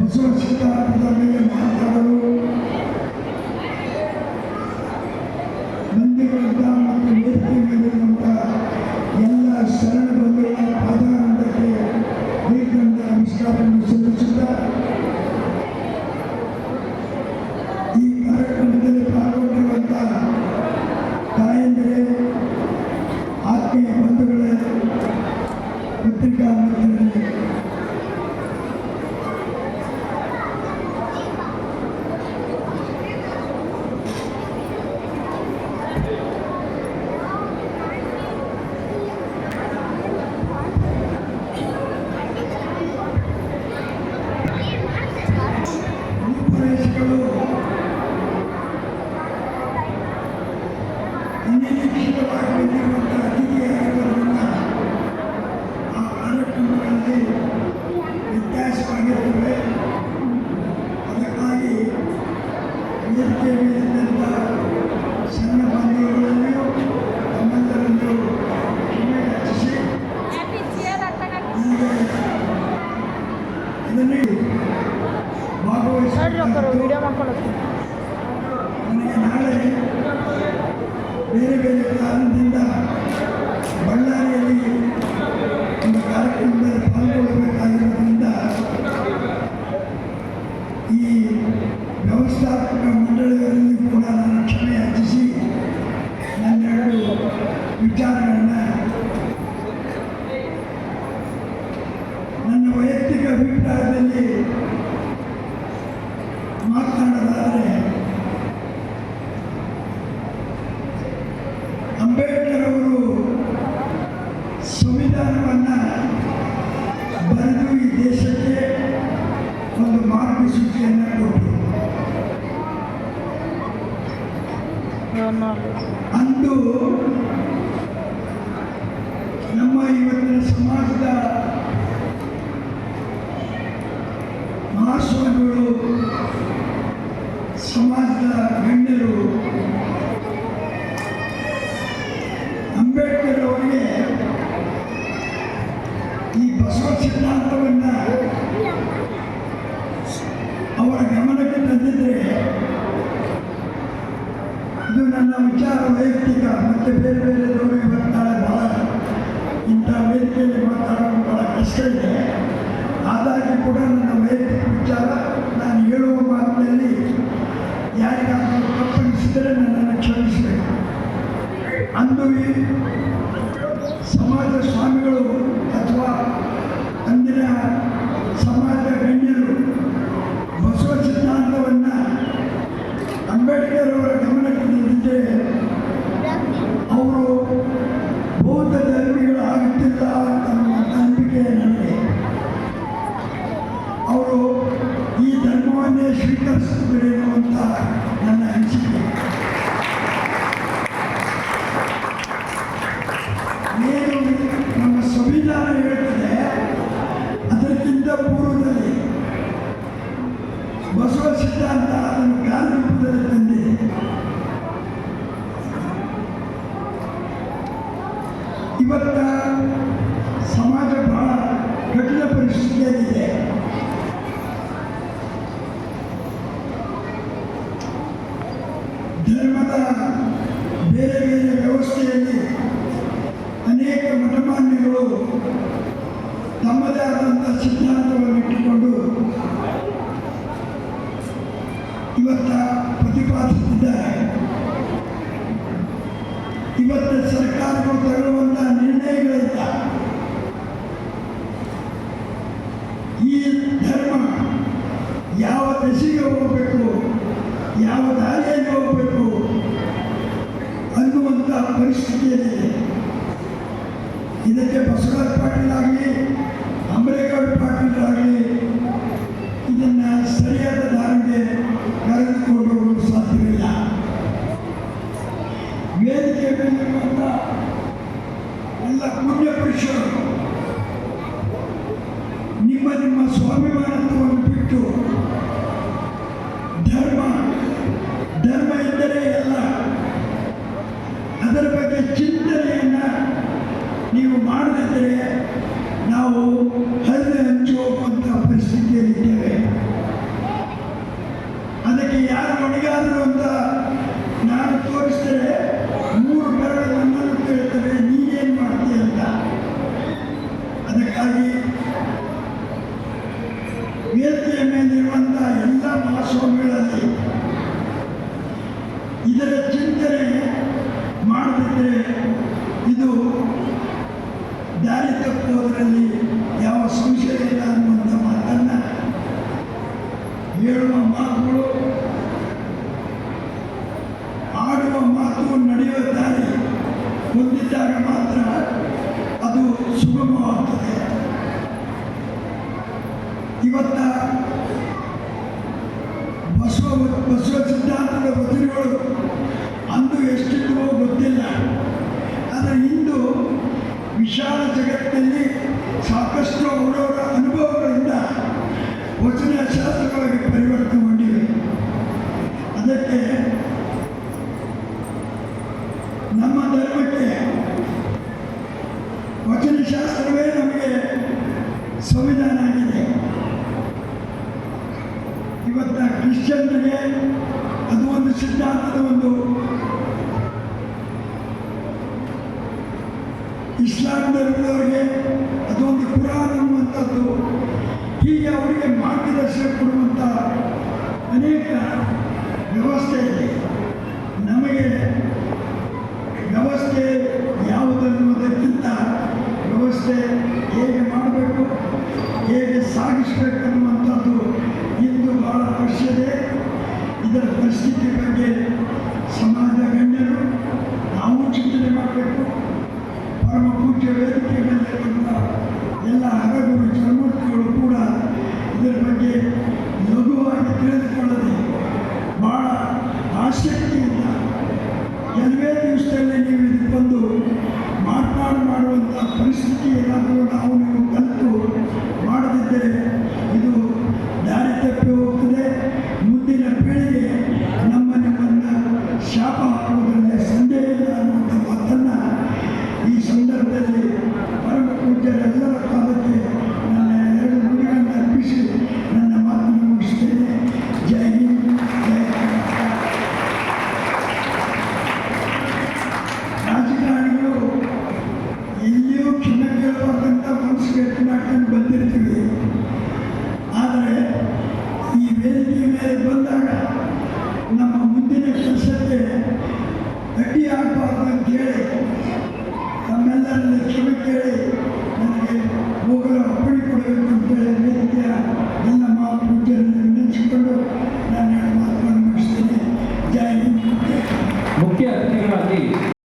ಬಸವ ಸಿದ್ಧಾಂತದ ಅಭಿಪ್ರಾಯದಲ್ಲಿ ಮಾತನಾಡೋದಾದರೆ ಅಂಬೇಡ್ಕರ್ ಅವರು ಸಂವಿಧಾನವನ್ನು ಬರೆದು ಈ ದೇಶಕ್ಕೆ ಒಂದು ಮಾರ್ಗಸೂಚಿಯನ್ನು ಕೊಟ್ಟರು ಅಂದು ನಮ್ಮ ಇವತ್ತಿನ ಸಮಾಜದ ಮಹಾಸ್ವಾಮಿಗಳು, ಸಮಾಜದ ಗಣ್ಯರು, ಅಂಬೇಡ್ಕರ್ ಅವರಿಗೆ ಈ ಬಸವ ಸಿದ್ಧಾಂತವನ್ನು ಅವರ ಗಮನಕ್ಕೆ ತಂದಿದ್ರೆ ಇದು ನನ್ನ ವಿಚಾರ ವೈಯಕ್ತಿಕ, ಮತ್ತು ಬೇರೆ ಬೇರೆದವರಿಗೆ ಬರ್ತಾರೆ, ಬಹಳ ಇಂಥ ವೇದಿಕೆಯಲ್ಲಿ ಮಾತಾಡೋದು ಬಹಳ ಕಷ್ಟ ಇದೆ. ಆದಾಗ್ಯೂ ಕೂಡ ಅಂದು ಈ ಸಮಾಜ ಸ್ವಾಮಿಗಳು ಅಥವಾ ಅಂದಿನ ಬಸವ ಅಂತ ಅದನ್ನು ಕಾರ್ಯರೂಪದಲ್ಲಿ ತಂದೆ ಇವತ್ತ ಸಮಾಜ ಬಹಳ ಕಠಿಣ ಪರಿಸ್ಥಿತಿಯಲ್ಲಿದೆ ಧರ್ಮದ ಬೇರೆ ಬೇರೆ ವ್ಯವಸ್ಥೆಯಲ್ಲಿ ಅನೇಕ ಮಠಮಾನ್ಯಗಳು ತಮ್ಮದೇ ಆದಂಥ ಸಿದ್ಧಾಂತವನ್ನು ಇಟ್ಟುಕೊಂಡು ಇವತ್ತ ಪ್ರತಿಪಾದಿಸುತ್ತಿದ್ದಾರೆ ಇವತ್ತು ಸರ್ಕಾರಗಳು ತಗೊಳ್ಳುವಂತಹ ನಿರ್ಣಯಗಳಿಂದ ಈ ಧರ್ಮ ಯಾವ ದಶೆಗೆ ಹೋಗಬೇಕು, ಯಾವ ದಾರಿಯಲ್ಲಿ ಹೋಗಬೇಕು ಅನ್ನುವಂಥ ಪರಿಸ್ಥಿತಿಯಲ್ಲಿ ಇದಕ್ಕೆ ಬಸವರಾಜ್ ಪಾಟೀಲ್ ಆಗಲಿ, ಅಂಬೇಡ್ಕರ್ ಪಾಟೀಲ್ ಆಗಲಿ ಯಾರು ಹೊಣೆಗಾರರು ಅಂತ ನಾನು ತೋರಿಸಿದರೆ ಮೂರು ಬೆರಳು ನನ್ನನ್ನು ಕೇಳ್ತವೆ. ನೀನೇನು ಮಾಡ್ತೀಯ ಅಂತ. ಅದಕ್ಕಾಗಿ ವೇದಿಕೆಯ ಮೇಲಿರುವಂಥ ಎಲ್ಲ ಮಹಾಸ್ವಾಮಿಗಳಲ್ಲಿ ಇದರ ಚಿಂತನೆ ಮಾಡದಿದ್ದರೆ ಇದು ದಾರಿ ತಪ್ಪುವುದರಲ್ಲಿ ಯಾವ ಸಂಶಯ ಇಲ್ಲ ಅನ್ನುವಂಥ ಆದರೆ ಇಂದು ವಿಶಾಲ ಜಗತ್ತಿನಲ್ಲಿ ಸಾಕಷ್ಟು ಅವರವರ ಅನುಭವಗಳಿಂದ ವಚನ ಶಾಸ್ತ್ರಗಳಾಗಿ ಪರಿವರ್ತನೆಗೊಂಡಿವೆ ಅದಕ್ಕೆ ನಮ್ಮ ಧರ್ಮಕ್ಕೆ ವಚನಶಾಸ್ತ್ರವೇ ನಮಗೆ ಸಂವಿಧಾನ ಆಗಿದೆ. ಇವತ್ತ ಕ್ರಿಶ್ಚಿಯನ್ರಿಗೆ ಅದು ಒಂದು ಸಿದ್ಧಾಂತದ ಒಂದು ಇಸ್ಲಾಂ ಧರ್ಮದವರಿಗೆ ಅದೊಂದು ಕುರಾನ್ ಅನ್ನುವಂಥದ್ದು. ಹೀಗೆ ಅವರಿಗೆ ಮಾರ್ಗದರ್ಶನ ಕೊಡುವಂಥ ಅನೇಕ ವ್ಯವಸ್ಥೆ ಇದೆ ನಮಗೆ ವ್ಯವಸ್ಥೆ ಯಾವುದನ್ನುವುದಕ್ಕಿಂತ ವ್ಯವಸ್ಥೆ ಹೇಗೆ ಮಾಡಬೇಕು, ಹೇಗೆ ಸಾಗಿಸಬೇಕು ಅನ್ನುವಂಥದ್ದು ಇಂದು ಬಹಳ ಅವಶ್ಯತೆ ಇದರ ಪರಿಸ್ಥಿತಿ ಬಗ್ಗೆ ಸಮಾಜ ಗಣ್ಯರು ನಾವು ಚಿಂತನೆ ಮಾಡಬೇಕು. ಮುಖ್ಯ ವೇದಿಕೆಯಲ್ಲಿರ್ತಕ್ಕಂಥ ಎಲ್ಲ ಅಗಗುರು ಚರ್ಮಕ್ಕಳು ಕೂಡ ಇದರ ಬಗ್ಗೆ ಲಘುವಾಗಿ ತಿಳಿದುಕೊಳ್ಳದೆ ಭಾಳ ಆಸಕ್ತಿಯಿಂದ ಕೆಲವೇ ದಿವಸದಲ್ಲಿ ನೀವು ಇದಕ್ಕೊಂದು ಮಾತನಾಡು ಮಾಡುವಂಥ ಪರಿಸ್ಥಿತಿ ಏನಾದರೂ ಕೂಡ